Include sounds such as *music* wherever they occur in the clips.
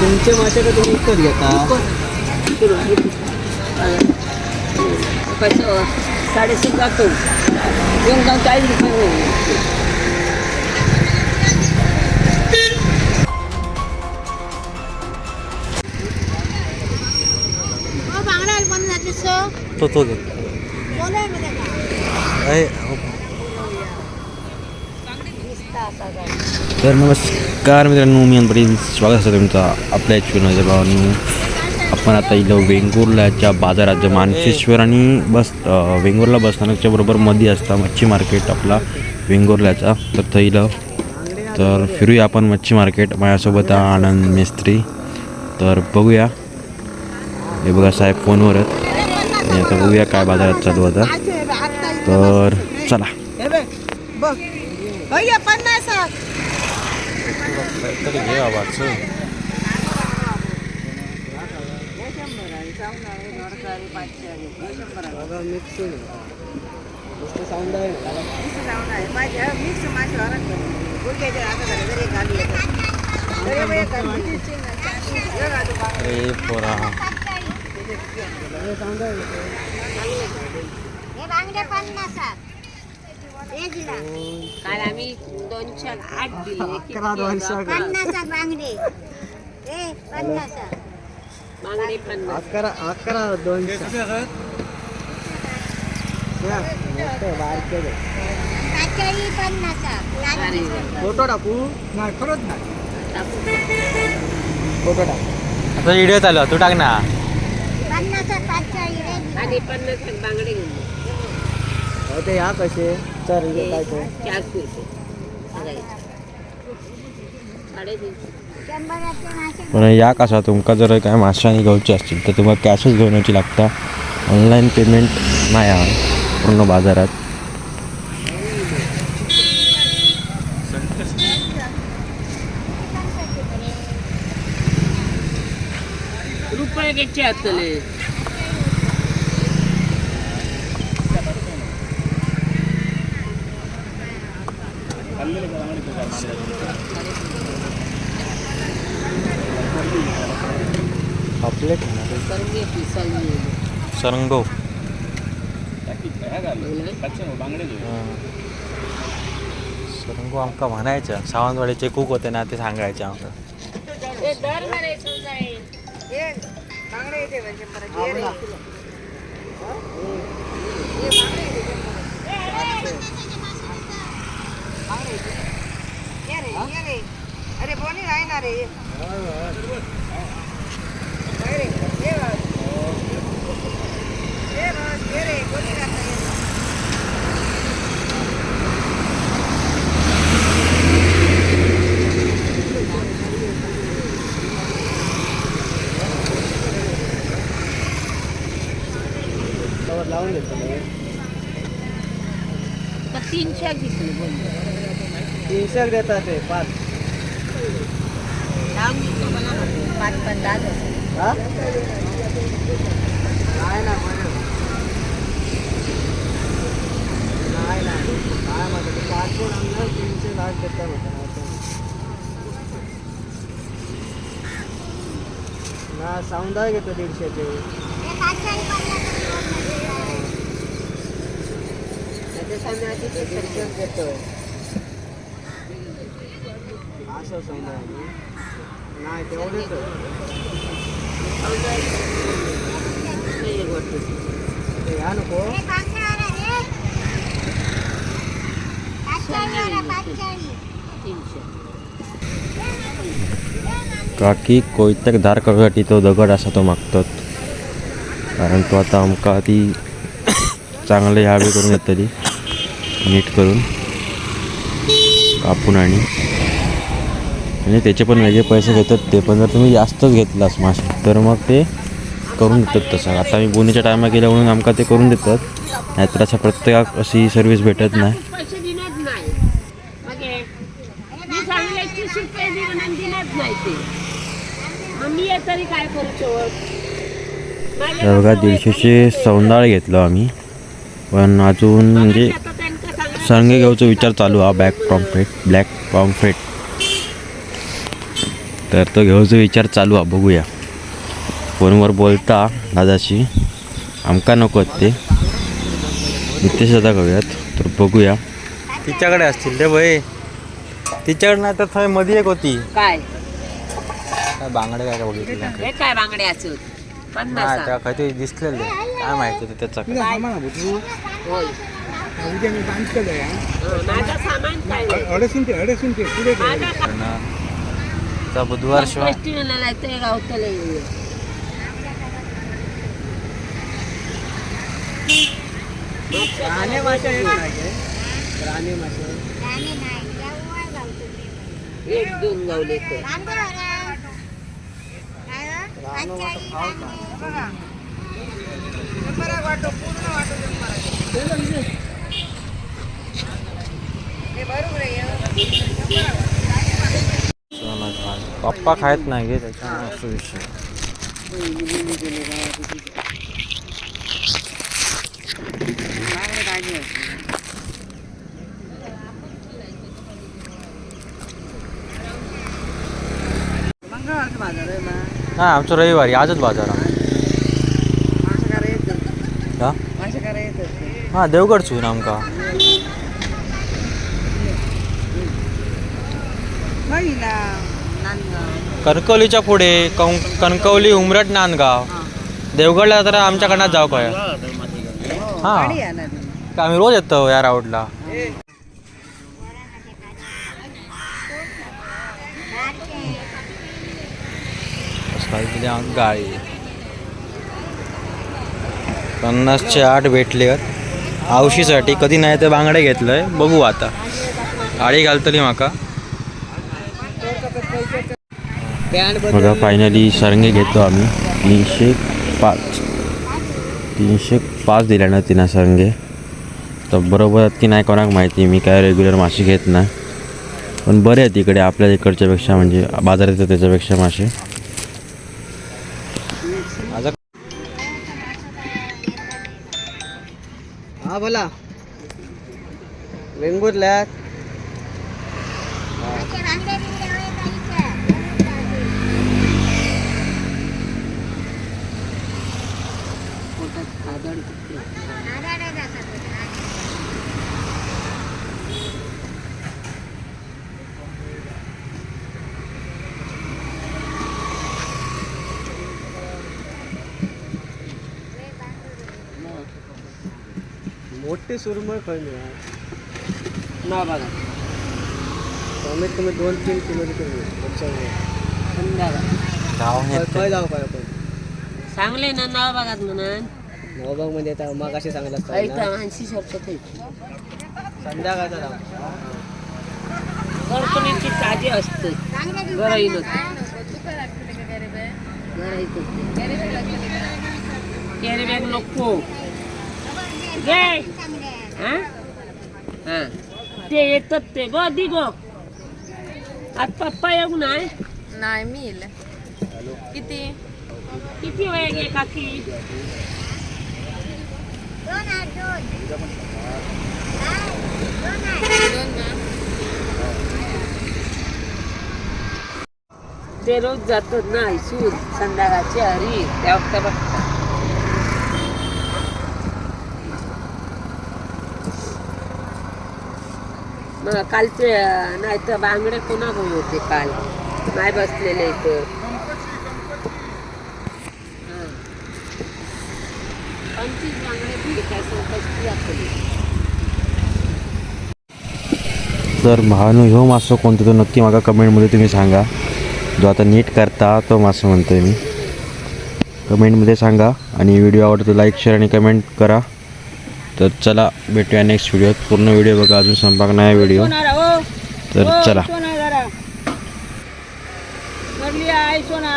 तुमचे मासे का तुम्ही विकत घेता? कसं साडेतीन जातो येऊन जाऊन बांगडा पण दिसतो. तो तो घे. अय, तर नमस्कार मित्रांनो मी अनपरी स्वागत असतं तुमचं आपल्या चुनाच्या भावांनो आपण आता इथं वेंगुर्ल्याच्या बाजारात जे मानसेश्वर आणि बस वेंगुर्ला वेंगुर्ला बसस्थानकच्या बरोबर मध्ये असता मच्छी मार्केट आपला वेंगुर्ल्याचा. तर तर इथं. तर फिरूया आपण मच्छी मार्केट माझ्यासोबत आहे आनंद मिस्त्री. तर बघूया. हे बघा साहेब फोनवरच. आणि आता बघूया काय बाजारात चालू होता. तर चला बघ भैया पन्नास तरी बाई अरे पोरा. हे बांगडे पन्नास काल आम्ही दोनशे आठ दिले पन्नास बांगडे. ए पन्नास बांगडे पन्नास. अकरा अकरा दोनशे काचाळी पन्नास अरे फोटो टाकू? नाही खरंच नाही. टाकू. फोटो टाक. आता व्हिडिओ चालू तू टाक ना. पन्नास काचाळी आणि पन्नास बांगडे घेऊन ते या कसे? चार बघायचे. साडेतीनशे शंभराचे मासे पण या कसा तुमका जर काय माशांनी घेवचे असतील तर तुम्हाला कॅशच घेऊन यायची लागता. ऑनलाईन पेमेंट नाही हा पूर्ण बाजारात. रुपये किती असतले आपले सरंग पिसाळी सरंगो सरंगो आमका म्हणायचं. सावंतवाडीचे कूक होते ना ते सांगायचे आमका ते दर ना रे हे बांगडे येते म्हणजे शंभराचे हे रे. हे बांगडे येते शंभराचे. बांगडे येते. ये रे, ये रे. अरे बोनी आहे ना रे काय रे? ये बघ. ये बघ, ये रे, कोणी राहतं ये. लावून घेतो तर तीनशे घेतले बोल तीनशे देतात ते पाच लावून घेतो मला. पाच पाच दहा दहा. हा नाही ना बरं. नाही नाही काय म्हणतो ते पाच पण आणलं तीनशे लाख देतात म्हणतात ना साऊंड घेतो दीडशेचे ते असं नाही तेवढेच नको काकी कोयत्याक धार करण्यासाठी तो दगड असा तो मागतात. कारण तो आता आमका ती *coughs* चांगले यावे करून येतली. नीट करून कापून आणि म्हणजे त्याचे पण वेगळे पैसे घेतात. ते पण जर तुम्ही जास्तच घेतलास मासे तर मग ते करून देतात तसं. आता मी बोनीच्या टायमा गेल्या म्हणून आमका ते करून देतात. नाहीतर असं प्रत्येकाक अशी सर्विस भेटत नाही. बघा दीडशेचे सौंदाळ घेतलो आम्ही. पण अजून म्हणजे आता त्यांना सांगा सरंगे घ्यायचा विचार चालू. हा बॅक पॉम्फ्रेट ब्लॅक पॉम्फ्रेट तर तो घ्यायचा विचार चालू. हा बघूया. फोनवर बोलता दादाशी. आमका नको ते नितेश दादा घेऊयात. तर बघूया. तिच्याकडे असतील रे भाई. तिच्याकडे नाही तर थंयमध्ये एक होती. काय? काय बांगडे काय काय बघितलं हे काय बांगड्याचं नाही पन्नास दिसलेले. काय माहिती ते त्याचा होय. उद्या मी बांध केलं हं, माझं सामान काय. अडसून ते अडसून ते पुढे ठेव. माझं का- चा बुधवार शिवाय गोष्टीला नाही ते गावतले राणे मासे येत नाही काय? राणे मासे एक दोन गावले तर फरक वाटतो पूर्ण वाटतो ते मला. हे बरोबर आहे पप्पा खायत नाही गे त्याच्यामुळे असं विषय. नाही आमचं रविवारी आजच बाजार हा. हा देवगडसून आमका. नांदगाव. कणकवलीच्या पुढे कं कणकवली उमरट नांदगाव. देवगडला तर आमच्याकडनं जाऊ काय हा. गाडी. का आम्ही रोज येतो या राऊटला गाडी. पन्नासचे आठ भेटले आवशीसाठी कधी नाही तर बांगडे घेतलंय. बघू आता. आळी घालतली माका. बघा फायनली सरंगे घेतो आम्ही. तीनशे पाच. तीनशे पाच दिल्या ना तिनं सरंगे तर बरोबर आहेत की नाही कोणाक माहिती मी काय रेग्युलर मासे घेत नाही. पण बरे आहेत इकडे आपल्या इकडच्यापेक्षा म्हणजे बाजारात येतं त्याच्यापेक्षा मासे. हा बोला. वेंगुर्ल्यात. मोठे सुरमय खय मिळाल नाव बघा कमीत कमी दोन तीन किलो कमी संध्याकाळ गाव नाही येत. खय जाऊ काय आपण चांगले ना नाव बघा म्हणून नवबागमध्ये आता मग असे सांगत असतात ऐकता ऐंशी शब्द संध्याकाळचा जाऊ कडकणीची ताजी असते. गरई कॅरी बॅग नको. घे हा? हा. ते येतात ते. ग दिगो आज पप्पा येऊ नाही नाही मी येईल. किती? किती वेळ घे काकी? ते रोज जातात ना ऐसून संध्याकाळची हरी त्या वक्ता बघता मग कालचे नाही तर बांगडे कोणा होते काल? नाही बसलेले इथं. काय दाखवली तर भावानो ह्यो मासो कोणता तो नक्की माका कमेंटमध्ये तुम्ही सांगा. जो आता नीट करता तो मासो म्हणतोय मी. कमेंटमध्ये सांगा आणि व्हिडिओ आवडतो लाईक शेअर आणि कमेंट करा. तर चला भेटूया नेक्स्ट व्हिडिओत. पूर्ण व्हिडिओ बघा अजून संपर्क नाही व्हिडिओ. तर चला. सोना.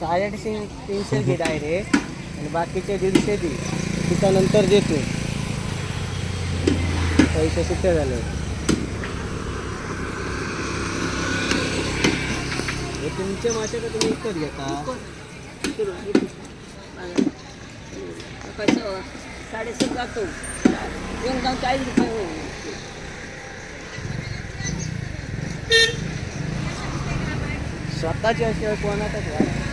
साडेआठशे तीनशे घे डायरेक्ट आणि बाकीचे दीडशे दे. त्याच्यानंतर देतो. पैसे सुट्टे झाले? हे तुमचे मासे का तुम्ही विकत घेता? साडेसात जातो येऊन जाऊन चाळीस रुपये स्वतःचे असल्यावर कोणाचाच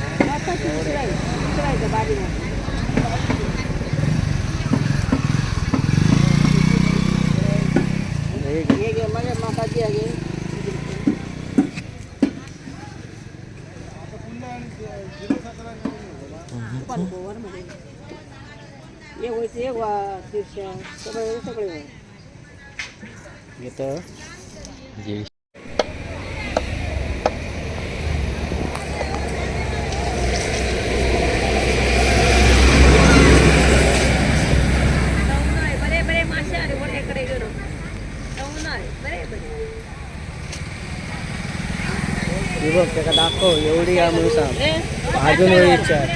आता हे घे. हे घे म्हणजे माका द्या एक व्हायचं एक वा दीडशे सगळे सगळे घेतो जे बरे बरे मासे आले वड्याकडे गेलो जाऊन आले बरे बरे हे बघ त्याला दाखव एवढी या म्हणून सांग ए, अजून वेळ विचार